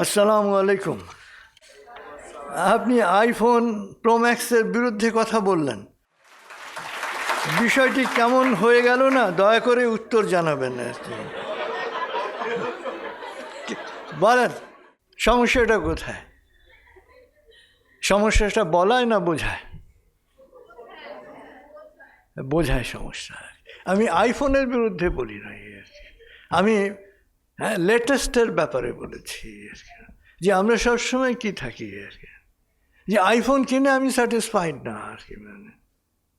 আসসালামু আলাইকুম। আপনি আইফোন প্রোম্যাক্সের বিরুদ্ধে কথা বললেন। বিষয়টি কেমন হয়ে গেল না? দয়া করে উত্তর জানাবেন। বলেন, সমস্যাটা কোথায়? সমস্যাটা বলায় না বোঝায়? বোঝায় সমস্যা। আমি আইফোনের বিরুদ্ধে বলি কি আমি হ্যাঁ লেটেস্টের ব্যাপারে বলেছি আর কি। যে আমরা সবসময় কি থাকি আর কি? যে আইফোন কিনে আমি স্যাটিসফাইড না আর কি মানে।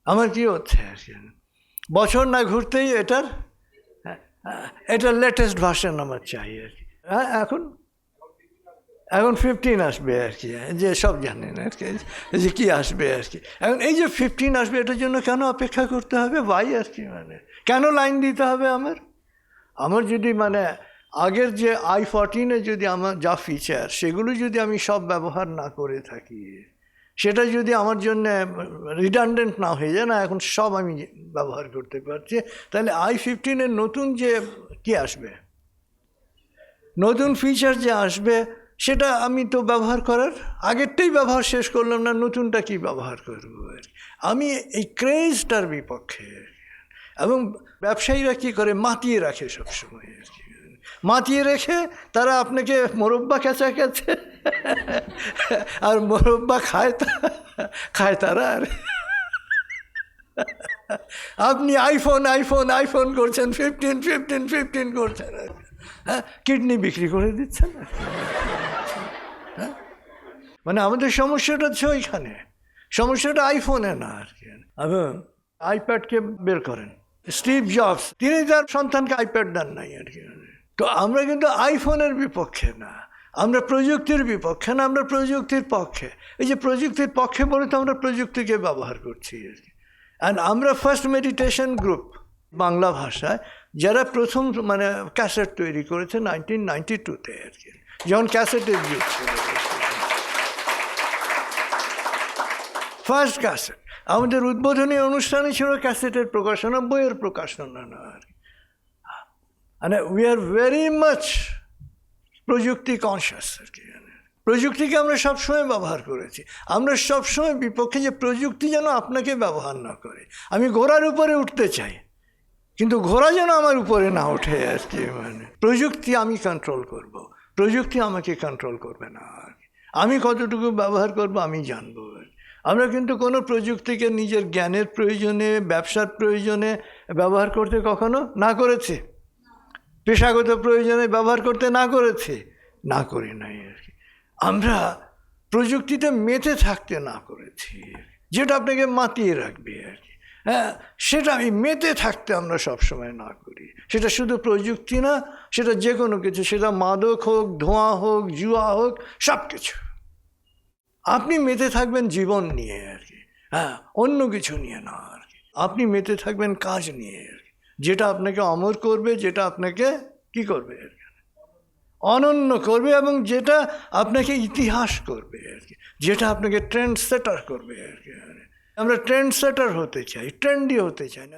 আমার কি হচ্ছে আর কি বছর না ঘুরতেই এটার হ্যাঁ, হ্যাঁ, এটার লেটেস্ট ভার্সন আমার চাই আর কি। হ্যাঁ এখন এখন ফিফটিন আসবে আর কি যে সব জানেন আর কি যে কী আসবে আর কি। এখন এই যে ফিফটিন আসবে এটার জন্য কেন অপেক্ষা করতে হবে? ভাই আর কি মানে? কেন লাইন দিতে হবে আমার? আমার যদি মানে আগের যে আই ফোরটিনে যদি আমার যা ফিচার সেগুলো যদি আমি সব ব্যবহার না করে থাকি, সেটা যদি আমার জন্য রিডান্ডেন্ট না হয়ে যায়, না, এখন সব আমি ব্যবহার করতে পারছি, তাহলে আই ফিফটিনের নতুন যে কি আসবে নতুন ফিচার যে আসবে, সেটা আমি তো ব্যবহার করার আগেরটাই ব্যবহার শেষ করলাম না, নতুনটা কি ব্যবহার করব আর। আমি এই ক্রেজটার বিপক্ষে, এবং ব্যবসায়ীরা কি করে মাতিয়ে রাখে সবসময় আর কি মাতিয়ে রেখে তারা আপনাকে মোরব্বা কেঁচা কেছে আর মোরব্বা খায় তা খায় তারা আর। আপনি আইফোন আইফোন আইফোন করছেন ফিফটিন ফিফটিন ফিফটিন করছেন। হ্যাঁ কিডনি বিক্রি করে দিচ্ছেন। হ্যাঁ? মানে আমাদের সমস্যাটা হচ্ছে ওইখানে। সমস্যাটা আইফোনে না আর কি। আইপ্যাডকে বের করেন। স্টিভ জবস, তিনি তার সন্তানকে আইপ্যাড দেন নাই আর কি। তো আমরা কিন্তু আইফোনের বিপক্ষে না। আমরা প্রযুক্তির বিপক্ষে না, আমরা প্রযুক্তির পক্ষে। এই যে প্রযুক্তির পক্ষে বলে তো আমরা প্রযুক্তিকে ব্যবহার করছি আর কি। অ্যান্ড আমরা ফার্স্ট মেডিটেশন গ্রুপ বাংলা ভাষায়, যারা প্রথম মানে ক্যাসেট তৈরি করেছে নাইনটিন নাইনটি টুতে আর কি। যখন ক্যাসেটের যুগ ছিল। ফার্স্ট ক্যাসেট আমাদের উদ্বোধনী অনুষ্ঠানে ছিল ক্যাসেটের প্রকাশনা, বইয়ের প্রকাশনা না আর কি। মানে উই আর ভেরি মাচ প্রযুক্তি কনসিয়াস আর কি প্রযুক্তিকে আমরা সবসময় ব্যবহার করেছি আমরা সবসময় বিপক্ষে যে প্রযুক্তি যেন আপনাকে ব্যবহার না করে আমি ঘোড়ার উপরে উঠতে চাই, কিন্তু ঘোড়া যেন আমার উপরে না ওঠে আর কি মানে প্রযুক্তি আমি কন্ট্রোল করব। প্রযুক্তি আমাকে কন্ট্রোল করবে না আর। আমি কতটুকু ব্যবহার করব আমি জানব। আমরা কিন্তু কোনো প্রযুক্তিকে নিজের জ্ঞানের প্রয়োজনে, ব্যবসার প্রয়োজনে ব্যবহার করতে কখনো না করেছি পেশাগত প্রয়োজনে ব্যবহার করতে না করেছে, না করি নাই আর কি। আমরা প্রযুক্তিতে মেতে থাকতে না করেছি। যেটা আপনাকে মাতিয়ে রাখবে আর কি। হ্যাঁ সেটা আমি মেতে থাকতে আমরা সবসময় না করি। সেটা শুধু প্রযুক্তি না, সেটা যে কোনো কিছু, সেটা মাদক হোক, ধোঁয়া হোক, জুয়া হোক সব কিছু আপনি মেতে থাকবেন জীবন নিয়ে আর কি। হ্যাঁ অন্য কিছু নিয়ে না আর কি। আপনি মেতে থাকবেন কাজ নিয়ে আর কি। যেটা আপনাকে অমর করবে, যেটা আপনাকে কি করবে? অনন্য করবে এবং যেটা আপনাকে ইতিহাস করবে আর কি, যেটা আপনাকে ট্রেন্ড সেটার করবে আর কি। আমরা ট্রেন্ড সেটার হতে চাই ট্রেন্ডি হতে চাই না।